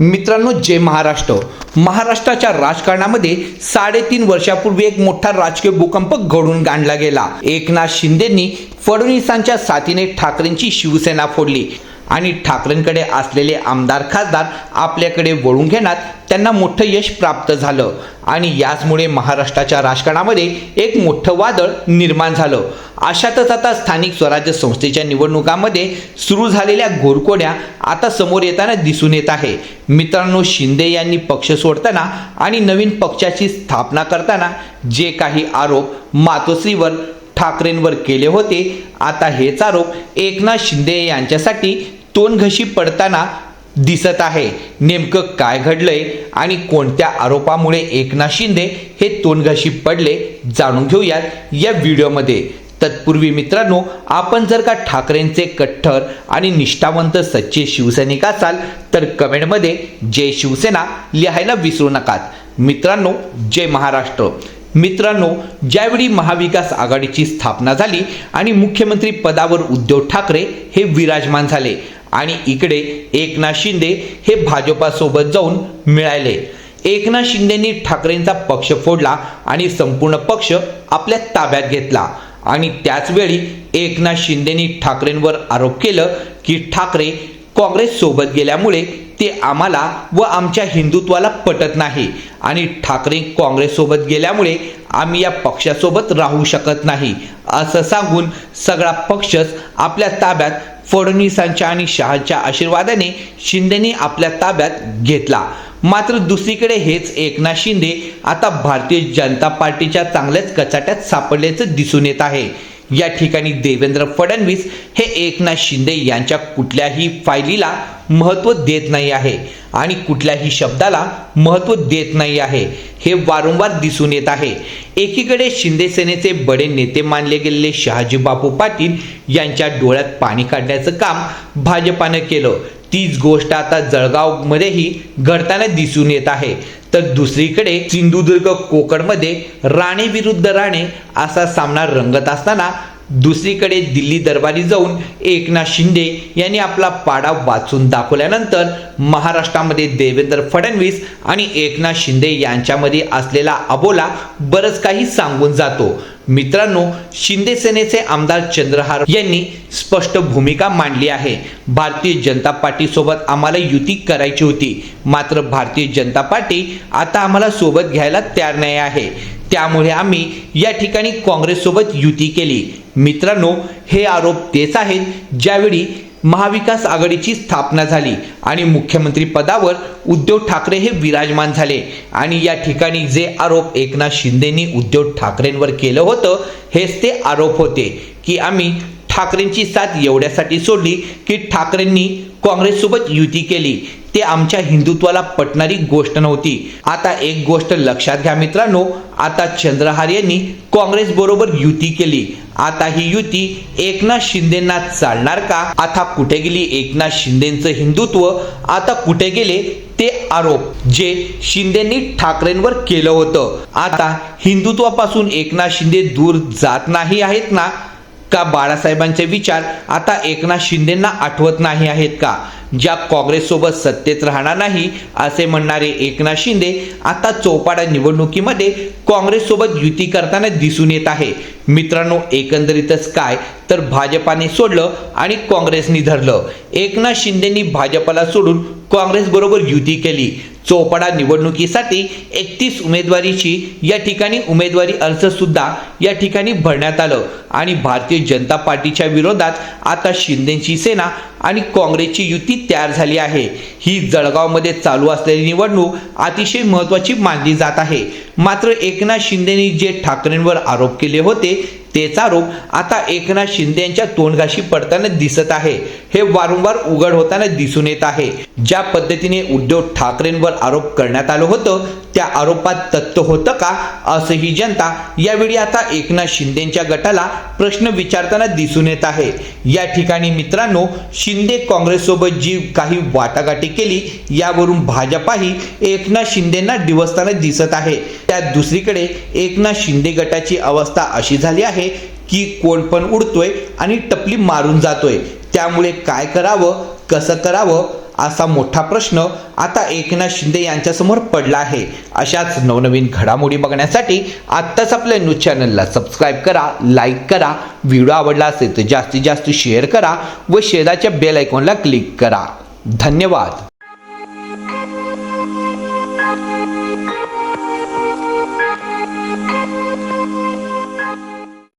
मित्रांनो जय महाराष्ट्र. महाराष्ट्राच्या राजकारणामध्ये साडेतीन वर्षापूर्वी एक मोठा राजकीय भूकंप घडून आणला गेला. एकनाथ शिंदेंनी फडणवीसांच्या साथीने ठाकरेंची शिवसेना फोडली. आणि ठाकरेंकडे असलेले आमदार खासदार आपल्याकडे वळून घेण्यात त्यांना मोठं यश प्राप्त झालं. आणि याचमुळे महाराष्ट्राच्या राजकारणामध्ये एक मोठं वादळ निर्माण झालं. अशातच आता स्थानिक स्वराज्य संस्थेच्या निवडणुकांमध्ये सुरू झालेल्या घोरकोड्या आता समोर येताना दिसून येत आहे. मित्रांनो शिंदे यांनी पक्ष सोडताना आणि नवीन पक्षाची स्थापना करताना जे काही आरोप मातोश्रीवर ठाकरेंवर केले होते आता हेच आरोप एकनाथ शिंदे यांच्यासाठी तोंडघशी पडताना दिसत आहे. नेमकं काय घडलंय आणि कोणत्या आरोपामुळे एकनाथ शिंदे हे तोंडघशी पडले जाणून घेऊयात या व्हिडिओमध्ये. तत्पूर्वी मित्रांनो आपण जर का ठाकरेंचे कट्टर आणि निष्ठावंत सच्चे शिवसैनिक असाल तर कमेंटमध्ये जय शिवसेना लिहायला विसरू नकात. मित्रांनो जय महाराष्ट्र. मित्रांनो ज्यावेळी महाविकास आघाडीची स्थापना झाली आणि मुख्यमंत्री पदावर उद्धव ठाकरे हे विराजमान झाले आणि इकडे एकनाथ शिंदे हे भाजपासोबत जाऊन मिळाले. एकनाथ शिंदेंनी ठाकरेंचा पक्ष फोडला आणि संपूर्ण पक्ष आपल्या ताब्यात घेतला. आणि त्याचवेळी एकनाथ शिंदेंनी ठाकरेंवर आरोप केलं की ठाकरे काँग्रेससोबत गेल्यामुळे ते आम्हाला व आमच्या हिंदुत्वाला पटत नाही. आणि ठाकरे काँग्रेससोबत गेल्यामुळे आम्ही या पक्षासोबत राहू शकत नाही. असं सांगून सगळा पक्षच आपल्या ताब्यात फडणवीसांच्या आणि शहाच्या आशीर्वादाने शिंदेनी आपल्या ताब्यात घेतला. मात्र दुसरीकडे हेच एकनाथ शिंदे आता भारतीय जनता पार्टीच्या चांगल्याच कचाट्यात सापडल्याचं दिसून येत आहे. या ठिकाणी देवेंद्र फडणवीस हे एकनाथ शिंदे यांच्या कुठल्याही फायलीला महत्त्व देत नाही आहे आणि कुठल्याही शब्दाला महत्त्व देत नाही आहे हे वारंवार दिसून येत आहे. एकीकडे शिंदे सेनेचे बडे नेते मानले गेलेले शहाजी बापू पाटील यांच्या डोळ्यात पाणी काढण्याचं काम भाजपानं केलं. तीच गोष्ट आता जळगावमध्येही घडताना दिसून येत आहे. तर दुसरीकडे सिंधुदुर्ग कोकणमध्ये राणे विरुद्ध राणे असा सामना रंगत असताना दुसरीकडे दिल्ली दरबारी जाऊन एकनाथ शिंदे यांनी आपला पाडा वाचून दाखवल्यानंतर महाराष्ट्रामध्ये देवेंद्र फडणवीस आणि एकनाथ शिंदे यांच्यामध्ये असलेला अबोला बरंच काही सांगून जातो. मित्रांनो शिंदे सेनेचे आमदार चंद्रहार यांनी स्पष्ट भूमिका मांडली आहे. भारतीय जनता पार्टीसोबत आम्हाला युती करायची होती. मात्र भारतीय जनता पार्टी आता आम्हाला सोबत घ्यायला तयार नाही आहे. त्यामुळे आम्ही या ठिकाणी काँग्रेससोबत युती केली. मित्रांनो हे आरोप तेच आहेत ज्यावेळी महाविकास आघाडीची स्थापना झाली आणि मुख्यमंत्री पदावर उद्धव ठाकरे हे विराजमान झाले. आणि या ठिकाणी जे आरोप एकनाथ शिंदेनी उद्धव ठाकरेंवर केलं होतं हेच ते आरोप होते की आम्ही ठाकरेंची साथ एवढ्यासाठी सोडली की ठाकरेंनी काँग्रेससोबत युती केली. ते आमच्या हिंदुत्वाला पटणारी गोष्ट नव्हती. आता एक गोष्ट लक्षात घ्या मित्रांनो आता चंद्रहार यांनी काँग्रेस बरोबर युती केली. आता ही युती एकनाथ शिंदेना चालणार का? आता कुठे गेली एकनाथ शिंदेचं हिंदुत्व? आता कुठे गेले ते आरोप जे शिंदेनी ठाकरेंवर केलं होतं. आता हिंदुत्वापासून एकनाथ शिंदे दूर जात नाही आहेत ना? का बाळासाहेबांचे विचार आता एकनाथ शिंदेंना आठवत नाही आहेत का? ज्या काँग्रेससोबत सत्तेत राहणार नाही असे म्हणणारे एकनाथ शिंदे आता चौपाडा निवडणुकीमध्ये काँग्रेससोबत युती करताना दिसून येत आहे. मित्रांनो एकंदरीतच काय? तर भाजपाने सोडलं आणि काँग्रेसनी धरलं. एकनाथ शिंदेनी भाजपाला सोडून काँग्रेसबरोबर युती केली. चोपडा निवडणुकीसाठी एकतीस उमेदवारीची या ठिकाणी उमेदवारी अर्ज सुद्धा या ठिकाणी भरण्यात आलं. आणि भारतीय जनता पार्टीच्या विरोधात आता शिंदेची सेना आणि काँग्रेसची युती तयार झाली आहे. ही जळगावमध्ये चालू असलेली निवडणूक अतिशय महत्त्वाची मानली जात आहे. मात्र एकनाथ शिंदेनी जे ठाकरेंवर आरोप केले होते तेचा आरोप आता एकनाथ शिंदेच्या तोंडघाशी पडताना दिसत आहे. हे वारंवार उघड होताना दिसून येत आहे. ज्या पद्धतीने उद्धव ठाकरेंवर आरोप करण्यात आलं होतं त्या आरोपात तत्व होतं का असंही जनता यावेळी आता एकनाथ शिंदेच्या गटाला प्रश्न विचारताना दिसून येत आहे. या ठिकाणी मित्रांनो शिंदे काँग्रेससोबत जी काही वाटाघाटी केली यावरून भाजपाही एकनाथ शिंदेना डिवसताना दिसत आहे. त्यात दुसरीकडे एकनाथ शिंदे गटाची अवस्था अशी झाली आहे की कोण पण उडतोय आणि टपली मारून जातोय. त्यामुळे काय करावं कसं करावं असा मोठा प्रश्न आता एकनाथ शिंदे यांच्यासमोर पडला आहे. अशाच नवनवीन घडामोडी बघण्यासाठी आत्ताच आपल्या न्यूज चॅनलला सबस्क्राईब करा लाईक करा. व्हिडिओ आवडला असेल तर जास्तीत जास्त शेअर करा व शेजारच्या बेल आयकॉनला क्लिक करा. धन्यवाद.